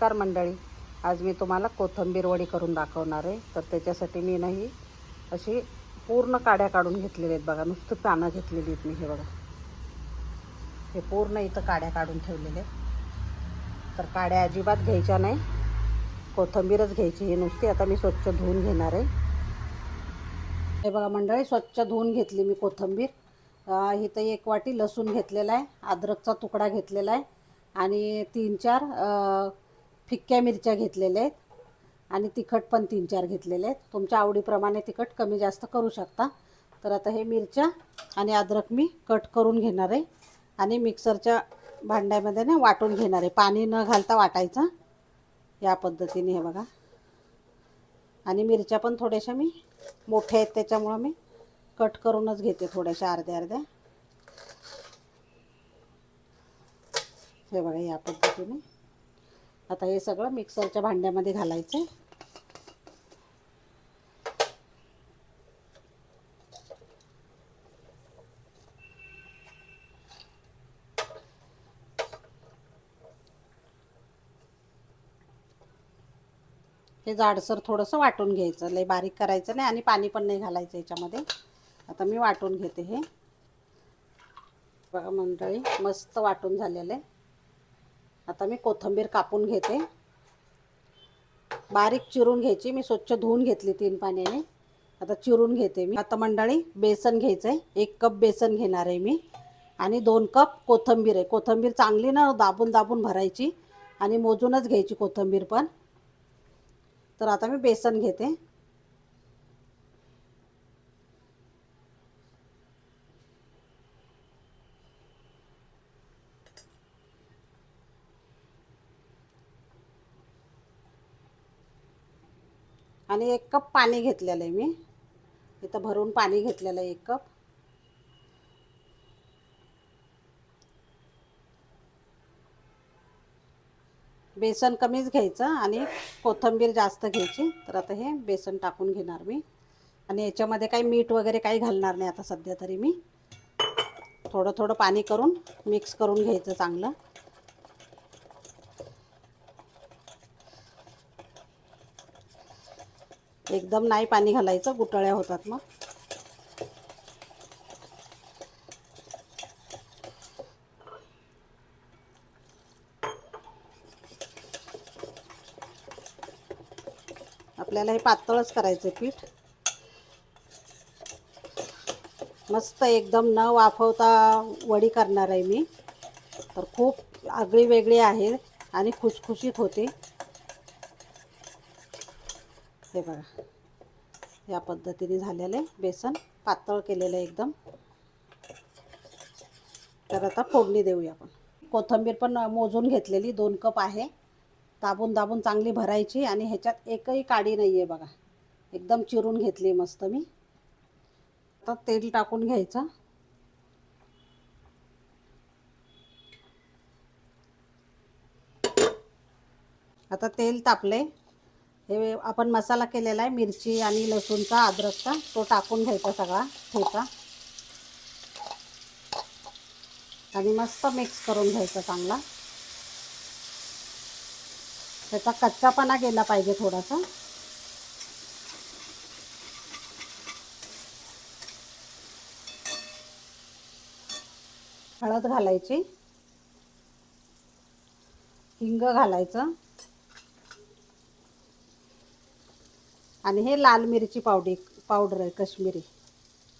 नमस्कार मंडळी. आज मी तुम्हाला कोथिंबीर वडी करून दाखवणार आहे. तर त्याच्यासाठी मी नाही अशी पूर्ण काड्या काढून घेतलेल्या आहेत बघा. नुसतं पानं घेतलेली आहेत मी हे बघा. हे पूर्ण इथं काड्या काढून ठेवलेले आहेत. तर काड्या अजिबात घ्यायच्या नाही. कोथिंबीरच घ्यायची ही नुसती आता मी स्वच्छ धुवून घेणार आहे. हे बघा मंडळी स्वच्छ धुवून घेतली मी कोथिंबीर. इथं एक वाटी लसूण घेतलेला आहे. अद्रकचा तुकडा घेतलेला आहे. आणि तीन चार फिक्क्या मिरच्या घेतलेल्या आहेत आणि तिखट पण तीन चार घेतलेले आहेत. तुमच्या आवडीप्रमाणे तिखट कमी जास्त करू शकता. तर आता हे मिरच्या आणि अद्रक मी कट करून घेणार आहे. आणि मिक्सरच्या भांड्यामध्ये ना वाटून घेणार आहे. पाणी न घालता वाटायचं. या पद्धतीने हे बघा. आणि मिरच्या पण थोड्याशा मी मोठ्या आहेत त्याच्यामुळं मी कट करूनच घेते थोड्याशा अर्ध्या अर्ध्या. हे बघा या पद्धतीने. आता हे सगळं मिक्सरच्या भांड्यामध्ये घालायचं हे जाडसर थोडंसं वाटून घ्यायचं. लय बारीक करायचं नाही आणि पाणी पण नाही घालायचं याच्यामध्ये. आता मी वाटून घेते हे. बघा मंडळी मस्त वाटून झालेलं आहे. आता मी कोथिंबीर कापून घेते. बारीक चिरून घ्यायची. मी स्वच्छ धुवून घेतली तीन पाण्याने. आता चिरून घेते मी. आता मंडळी बेसन घ्यायचं आहे एक कप बेसन घेणार आहे मी. आणि दोन कप कोथिंबीर आहे. कोथिंबीर चांगली ना दाबून दाबून भरायची. आणि मोजूनच घ्यायची कोथिंबीर पण. तर आता मी बेसन घेते. आणि एक कप पाणी घेतलेलं आहे मी. इथं भरून पाणी घेतलेलं आहे एक कप. बेसन कमीच घ्यायचं आणि कोथिंबीर जास्त घ्यायची. तर आता हे बेसन टाकून घेणार मी. आणि याच्यामध्ये काही मीठ वगैरे काही घालणार नाही आता सध्या तरी मी. थोडं थोडं पाणी करून मिक्स करून घ्यायचं चांगलं. एकदम नाही पाणी घालायचं गुटळ्या होतात मग. आपल्याला हे पातळच करायचं पीठ. मस्त एकदम न वाफवता वडी करणार आहे मी. तर खूप आगळी वेगळी आहे आणि खुसखुशीत होते. हे बघा. या पद्धतीने झालेलं आहे. बेसन पातळ केलेलं आहे एकदम. तर आता फोडणी देऊया आपण. कोथिंबीर पण मोजून घेतलेली. दोन कप आहे. दाबून दाबून चांगली भरायची आणि ह्याच्यात एकही काडी नाही आहे बघा. एकदम चिरून घेतली मस्त मी. आता तेल टाकून घ्यायचं. आता तेल तापले हे आपण मसाला केलेला आहे मिरची आणि लसूणचा अद्रकचा तो टाकून घ्यायचा सगळा ठेचा. आणि मस्त मिक्स करून घ्यायचा चांगला. त्याचा कच्चापणा गेला पाहिजे थोडासा. हळद घालायची. हिंग घालायचं. आणि हे लाल मिरची पावडी पावडर आहे कश्मीरी.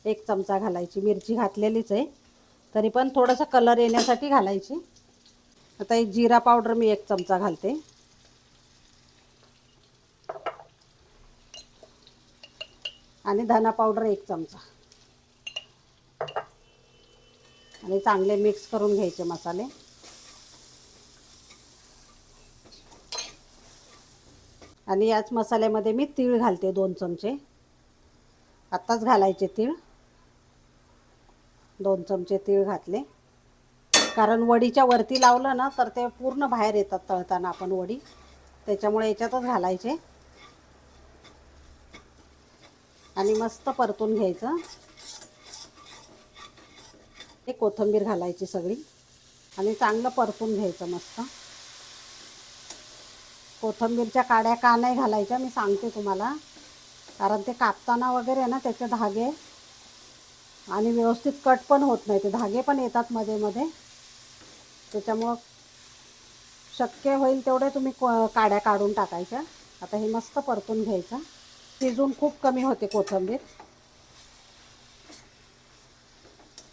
एक चमचा घालायची. मिरची घातलेलीच आहे. तरी पण थोडासा कलर येण्यासाठी घालायची. आता एक जिरा पावडर मी एक चमचा घालते. आणि धना पावडर एक चमचा. आणि चांगले मिक्स करून घ्यायचे मसाले. आणि याच मसाल्यामध्ये मी तीळ घालते दोन चमचे. आत्ताच घालायचे तीळ. दोन चमचे तीळ घातले. कारण वडीच्या वरती लावलं ना तर ते पूर्ण बाहेर येतात तळताना आपण वडी. त्याच्यामुळे याच्यातच घालायचे. आणि मस्त परतून घ्यायचं. हे कोथिंबीर घालायची सगळी. आणि चांगलं परतून घ्यायचं मस्त. कोथंबीरच्या काड्या का नाही घालायच्या मी सांगते तुम्हाला. कारण ते कापताना वगैरे ना त्याचे धागे. आणि व्यवस्थित कट पण होत नाही ते धागे पण येतात मध्ये मध्ये. त्याच्यामुळं शक्य होईल तेवढे तुम्ही काड्या काढून टाकायच्या. आता हे मस्त परतून घ्यायचं. शिजून खूप कमी होते कोथिंबीर.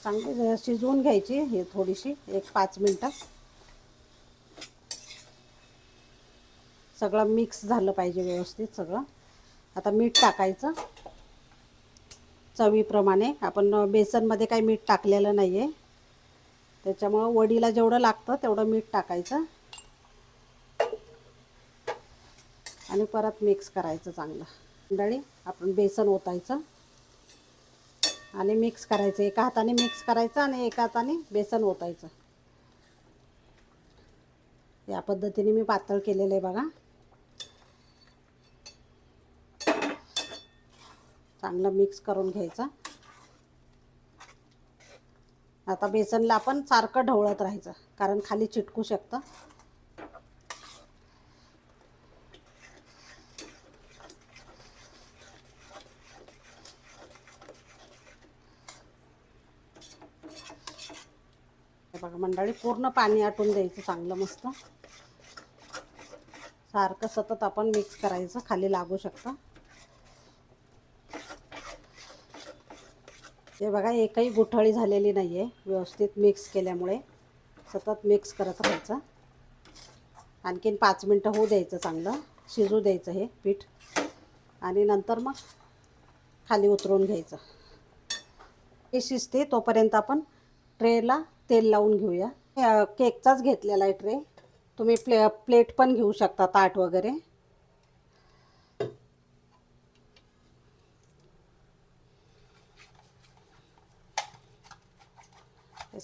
चांगली शिजवून घ्यायची हे थोडीशी एक पाच मिनटं. सगळं मिक्स झालं पाहिजे व्यवस्थित सगळं. आता मीठ टाकायचं. चवीप्रमाणे. आपण बेसनमध्ये काही मीठ टाकलेलं नाही आहे त्याच्यामुळं वडीला जेवढं लागतं तेवढं मीठ टाकायचं. आणि परत मिक्स करायचं चांगलं. मंडळी आपण बेसन ओतायचं. आणि मिक्स करायचं. एका हाताने मिक्स करायचं आणि एका हाताने बेसन ओतायचं. या पद्धतीने मी पातळ केलेलं आहे बघा. चांगलं मिक्स करून घ्यायचं. आता बेसनला आपण सारखं ढवळत राहायचं कारण खाली चिटकू शकतं. बघा मंडळी पूर्ण पाणी आटून द्यायचं चांगलं मस्त. सारखं सतत आपण मिक्स करायचं खाली लागू शकतं. हे बघा एकही गुठळी झालेली नाही आहे व्यवस्थित मिक्स केल्यामुळे सतत मिक्स करत राहायचं. आणखीन पाच मिनटं होऊ द्यायचं चांगलं. शिजू द्यायचं हे पीठ. आणि नंतर मग खाली उतरवून घ्यायचं. हे शिजते तोपर्यंत आपण ट्रेला तेल लावून घेऊया. केकचाच घेतलेला आहे ट्रे. तुम्ही प्ले प्लेट पण घेऊ शकता ताट वगैरे.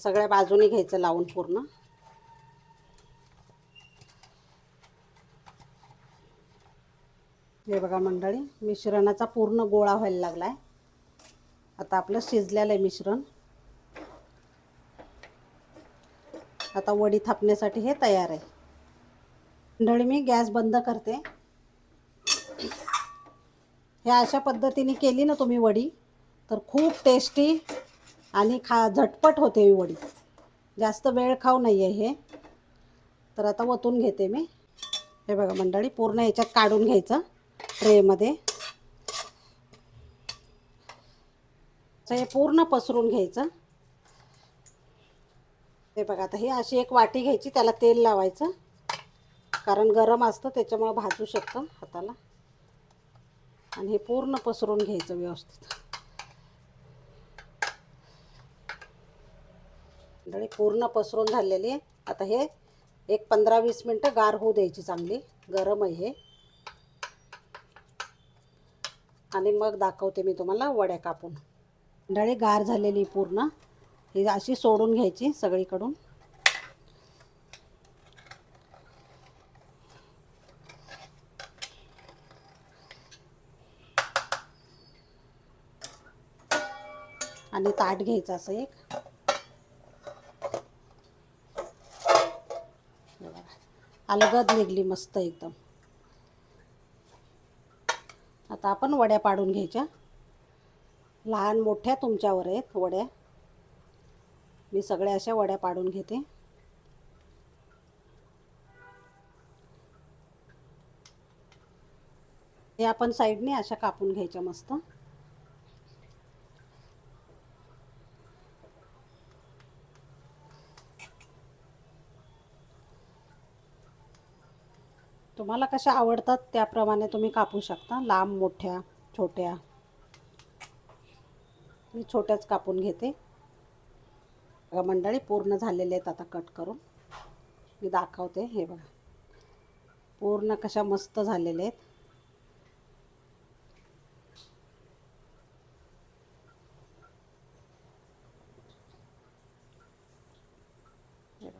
सगळ्या बाजूनी घ्यायचं लावून पूर्ण. हे बघा मंडळी मिश्रणाचा पूर्ण गोळा व्हायला लागला आहे आता आपलं शिजलेलं आहे मिश्रण. आता वडी थापण्यासाठी हे तयार आहे. मंडळी मी गॅस बंद करते. हे अशा पद्धतीने केली ना तुम्ही वडी तर खूप टेस्टी आणि खा झटपट होते ही वडी. जास्त वेळ खाऊ नाही आहे हे. तर आता ओतून घेते मी. हे बघा मंडळी पूर्ण याच्यात काढून घ्यायचं ट्रेमध्ये. हे पूर्ण पसरून घ्यायचं. हे बघा आता हे अशी एक वाटी घ्यायची त्याला तेल लावायचं. कारण गरम असतं त्याच्यामुळं भाजू शकतं हाताला. आणि हे पूर्ण पसरून घ्यायचं व्यवस्थित. मंडळी पूर्ण पसरून झालेली आहे. आता हे एक पंधरा वीस मिनटं गार होऊ द्यायची चांगली. गरम आहे हे. आणि मग दाखवते मी तुम्हाला वड्या कापून. मंडळी गार झालेली पूर्ण. ही अशी सोडून घ्यायची सगळीकडून. आणि ताट घ्यायचं असं एक हे बघा. अलगद निघली मस्त एकदम. आता आपण वड्या पाडून घ्यायच्या. लहान मोठ्या तुमच्यावर आहेत वड्या. मी सगळ्या अशा वड्या पाडून घेते. हे आपण साईडने अशा कापून घ्यायच्या मस्त. तुम्हाला कशा आवडतात त्याप्रमाणे तुम्ही कापू शकता. लांब मोठ्या छोट्या. मी छोट्याच कापून घेते. बघा मंडळी पूर्ण झालेले आहेत आता कट करून. मी दाखवते हे बघा. पूर्ण कशा मस्त झालेले आहेत हे बघा.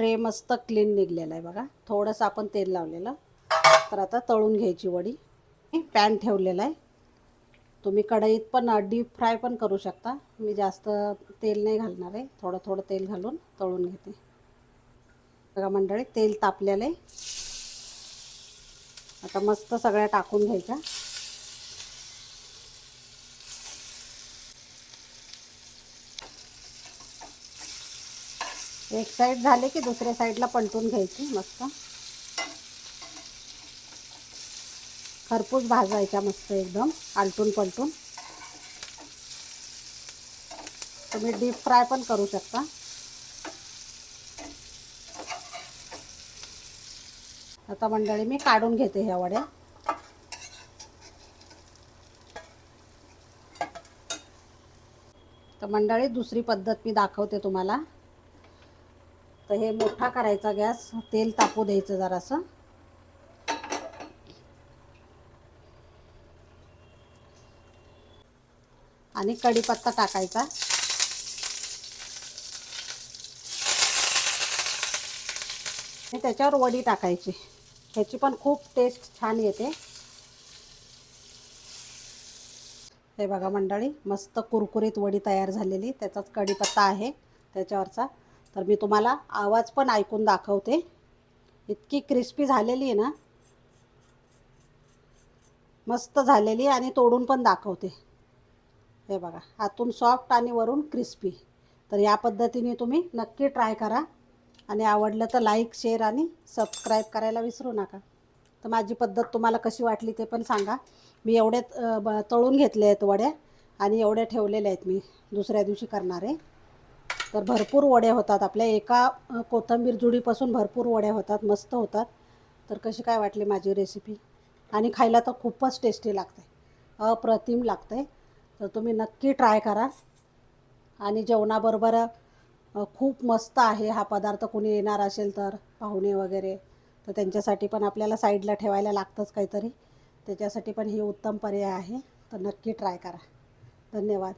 ट्रे मस्त क्लीन निघलेला आहे बघा. थोडंसं आपण तेल लावलेलं. तर आता तळून घ्यायची वडी. पॅन ठेवलेला आहे. तुम्ही कढईत पण डीप फ्राय पण करू शकता. मी जास्त तेल नाही घालणार आहे. थोडं थोडं तेल घालून तळून घेते. बघा मंडळी तेल तापलेलं आहे. आता मस्त सगळ्या टाकून घ्यायच्या. एक साईड झाले की दुसऱ्या साईडला पलटून घ्यायची मस्त. खरपूस भाजायच्या मस्त एकदम आलटून पलटून. तुम्ही डीप फ्राय पण करू शकता. आता मंडळी मी काढून घेते ह्या वड्या. तर मंडळी दुसरी पद्धत मी दाखवते तुम्हाला. तर हे मोठा करायचा गॅस तेल तापू द्यायचं जरासं. आणि कढीपत्ता टाकायचा. आणि त्याच्यावर वडी टाकायची. ह्याची पण खूप टेस्ट छान येते. हे बघा मंडळी मस्त कुरकुरीत वडी तयार झालेली. त्याचाच कढीपत्ता आहे त्याच्यावरचा. तर मी तुम्हाला आवाज पण ऐकून दाखवते. इतकी क्रिस्पी झालेली आहे ना. मस्त झालेली आणि तोडून पण दाखवते. हे बघा आतून सॉफ्ट आणि वरून क्रिस्पी तर या पद्धतीने तुम्ही नक्की ट्राय करा. आणि आवडलं तर लाईक शेअर आणि सबस्क्राईब करायला विसरू नका. तर माझी पद्धत तुम्हाला कशी वाटली ते पण सांगा. मी एवढे ब- तळून घेतले आहेत वड्या आणि एवढ्या ठेवलेल्या आहेत मी. दुसऱ्या दिवशी करणार आहे. तर भरपूर वड्या होतात. आपल्या एका कोथंबीर कोथिंबीर जुडीपासून भरपूर वड्या होतात मस्त होतात. तर कशी काय वाटली माझी रेसिपी आणि खायला तर खूपच टेस्टी लागते अप्रतिम लागते तर तुम्ही नक्की ट्राय करा. आणि जेवणाबरोबर खूप मस्त आहे हा पदार्थ. कोणी येणार असेल तर पाहुणे वगैरे. तर त्यांच्यासाठी पण आपल्याला साईडला ठेवायला लागतंच काहीतरी. त्याच्यासाठी पण ही उत्तम पर्याय आहे. तर नक्की ट्राय करा. धन्यवाद.